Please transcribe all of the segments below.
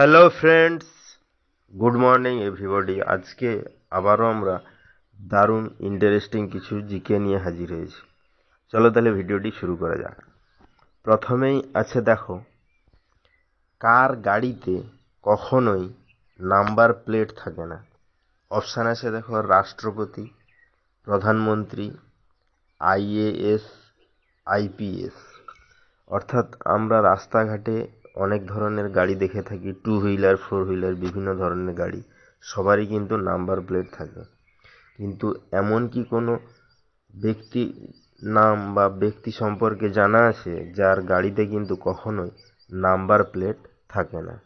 Hello friends good morning everybody আজকে আবারও আমরা দারুণ ইন্টারেস্টিং কিছু জিকে নিয়ে হাজির হয়েছি। চলো তাহলে ভিডিওটি শুরু করা যাক। প্রথমেই আছে দেখো, কার গাড়িতে কখনোই নাম্বার প্লেট থাকে না। অপশান আছে দেখো, রাষ্ট্রপতি, প্রধানমন্ত্রী আইএএস আইপিএস অর্থাৎ আমরা রাস্তাঘাটে অনেক ধরনের গাড়ি দেখে থাকি টু হুইলার ফোর হুইলার বিভিন্ন ধরনের গাড়ি। সবারই কিন্তু নাম্বার প্লেট থাকে। কিন্তু এমন কি কোনো ব্যক্তি নাম বা ব্যক্তি সম্পর্কে জানা আছে যার গাড়িতে কিন্তু কখনোই নাম্বার প্লেট থাকে না?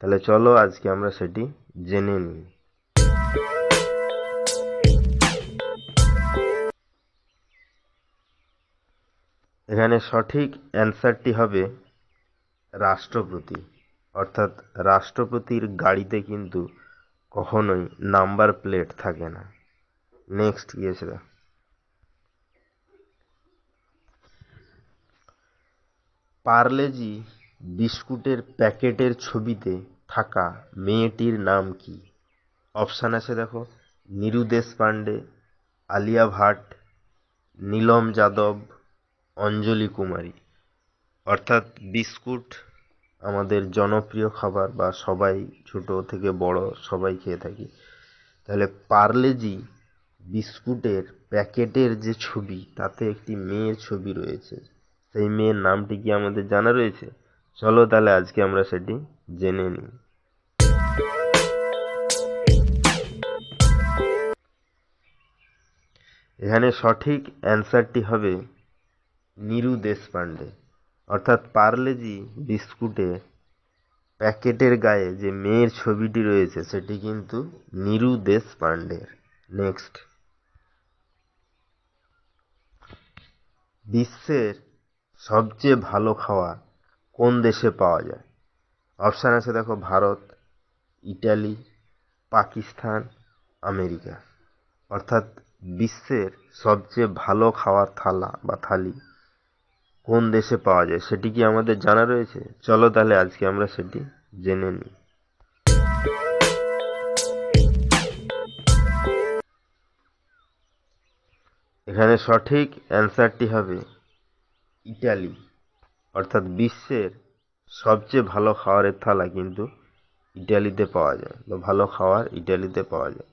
তাহলে চলো আজকে আমরা সেটি জেনে নিই। এখানে সঠিক অ্যান্সারটি হবে রাষ্ট্রপতি। অর্থাৎ রাষ্ট্রপতির গাড়িতে কিন্তু কখনোই নাম্বার প্লেট থাকে না। নেক্সট গিয়েছে পার্লেজি বিস্কুটের প্যাকেটের ছবিতে থাকা মেয়েটির নাম কি? অপশান আছে দেখো, নিরু দেশপান্ডে আলিয়া ভাট, নীলম যাদব, অঞ্জলি কুমারী। অর্থাৎ বিস্কুট আমাদের জনপ্রিয় খাবার বা সবাই ছোট থেকে বড় সবাই খেয়ে থাকি। তাহলে পার্লেজি বিস্কুটের প্যাকেটের যে ছবি, তাতে একটি মেয়ের ছবি রয়েছে। সেই মেয়ের নামটি কি আমাদের জানা রয়েছে? চলো তাহলে আজকে আমরা সেটি জেনে নিই। এখানে সঠিক অ্যান্সারটি হবে নিরু দেশপান্ডে অর্থাৎ পার্লেজি বিস্কুটে প্যাকেটের গায়ে যে মেয়ের ছবিটি রয়েছে, সেটি কিন্তু নিরু দেশ দেশপান্ডের নেক্সট বিশ্বের সবচেয়ে ভালো খাওয়া কোন দেশে পাওয়া যায়? অপশান আছে দেখো, ভারত, ইটালি, পাকিস্তান, আমেরিকা। অর্থাৎ বিশ্বের সবচেয়ে ভালো খাওয়ার থালা বা থালি কোন দেশে পাওয়া যায় সেটি কি আমাদের জানা রয়েছে? চলো তাহলে আজকে আমরা সেটি জেনে নিই। এখানে সঠিক অ্যান্সারটি হবে ইটালি। অর্থাৎ বিশ্বের সবচেয়ে ভালো খাবারের থালা কিন্তু ইটালিতে পাওয়া যায়। বা ভালো খাবার ইটালিতে পাওয়া যায়।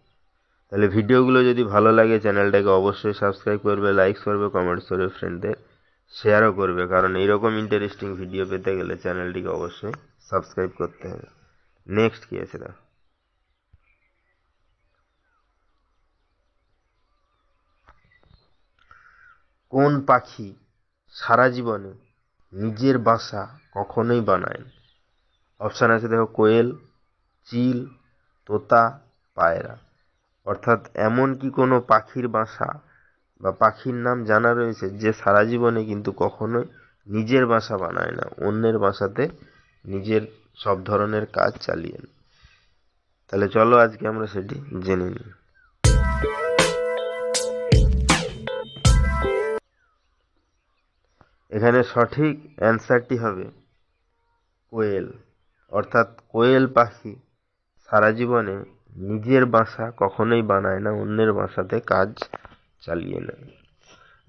তাহলে ভিডিওগুলো যদি ভালো লাগে, চ্যানেলটাকে অবশ্যই সাবস্ক্রাইব করবে লাইক করবে কমেন্টস করবে ফ্রেন্ডদের শেয়ারও করবে, কারণ এইরকম ইন্টারেস্টিং ভিডিও পেতে গেলে চ্যানেলটিকে অবশ্যই সাবস্ক্রাইব করতে হবে। নেক্সট কী আছে কোন পাখি সারা জীবনে নিজের বাসা কখনোই বানায় অপশান আছে দেখো, কোয়েল, চিল, তোতা, পায়রা। অর্থাৎ এমন কি কোনো পাখির বাসা বা পাখির নাম জানা রয়েছে, যে সারা জীবনে কিন্তু কখনোই নিজের বাসা বানায় না, অন্যের বাসাতে নিজের সব ধরনের কাজ চালিয়ে নেয়। তাহলে চলো আজকে আমরা সেটি জেনে নিই। এখানে সঠিক অ্যান্সারটি হবে কোয়েল। অর্থাৎ কোয়েল পাখি সারা জীবনে নিজের বাসা কখনোই বানায় না, অন্যের বাসাতে কাজ চালিয়ে নেয়।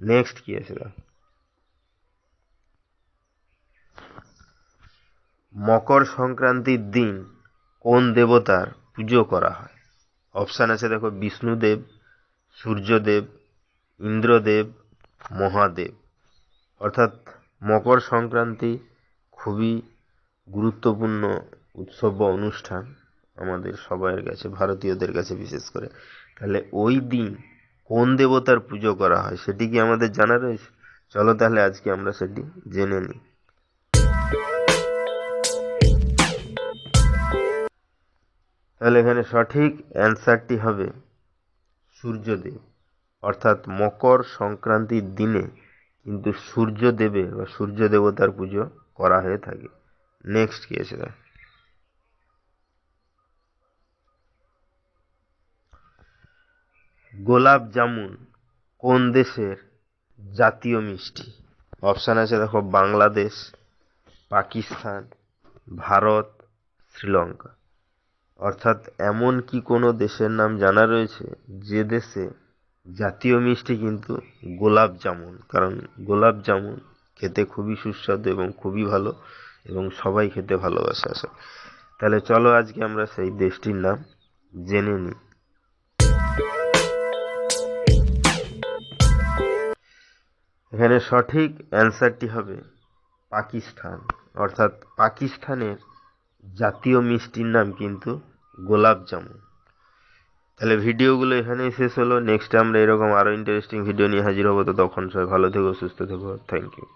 নেক্সট কি আছে মকর সংক্রান্তির দিন কোন দেবতার পুজো করা হয়? অপশান আছে দেখো, বিষ্ণুদেব, সূর্যদেব, ইন্দ্রদেব, মহাদেব। অর্থাৎ মকর সংক্রান্তি খুবই গুরুত্বপূর্ণ উৎসব বা অনুষ্ঠান আমাদের সবাইয়ের কাছে, ভারতীয়দের কাছে বিশেষ করে। তাহলে ওই দিন কোন দেবতার পুজো করা হয় সেটি কি আমাদের জানা রয়েছে? চলো তাহলে আজকে আমরা সেটি জেনে নিই। তাহলে এখানে সঠিক অ্যান্সারটি হবে সূর্যদেব। অর্থাৎ মকর সংক্রান্তির দিনে কিন্তু সূর্যদেবের বা সূর্য দেবতার পুজো করা হয়ে থাকে। নেক্সট কি আছে? গোলাপ জামুন কোন দেশের জাতীয় মিষ্টি? অপশান আছে দেখো বাংলাদেশ, পাকিস্তান, ভারত, শ্রীলঙ্কা। অর্থাৎ এমন কি কোনো দেশের নাম জানা রয়েছে যে দেশে জাতীয় মিষ্টি কিন্তু গোলাপ জামুন? কারণ গোলাপ জামুন খেতে খুবই সুস্বাদু এবং খুবই ভালো এবং সবাই খেতে ভালোবাসে। আসে তাহলে চলো আজকে আমরা সেই দেশটির নাম জেনে নিই। এখানে সঠিক অ্যান্সারটি হবে পাকিস্তান। অর্থাৎ পাকিস্তানের জাতীয় মিষ্টির নাম কিন্তু গোলাপ জামুন। তাহলে ভিডিওগুলো এখানেই শেষ হলো। নেক্সট আমরা এরকম আরও ইন্টারেস্টিং ভিডিও নিয়ে হাজির হব। তো তখন সবাই ভালো থেকো, সুস্থ থেকো। Thank you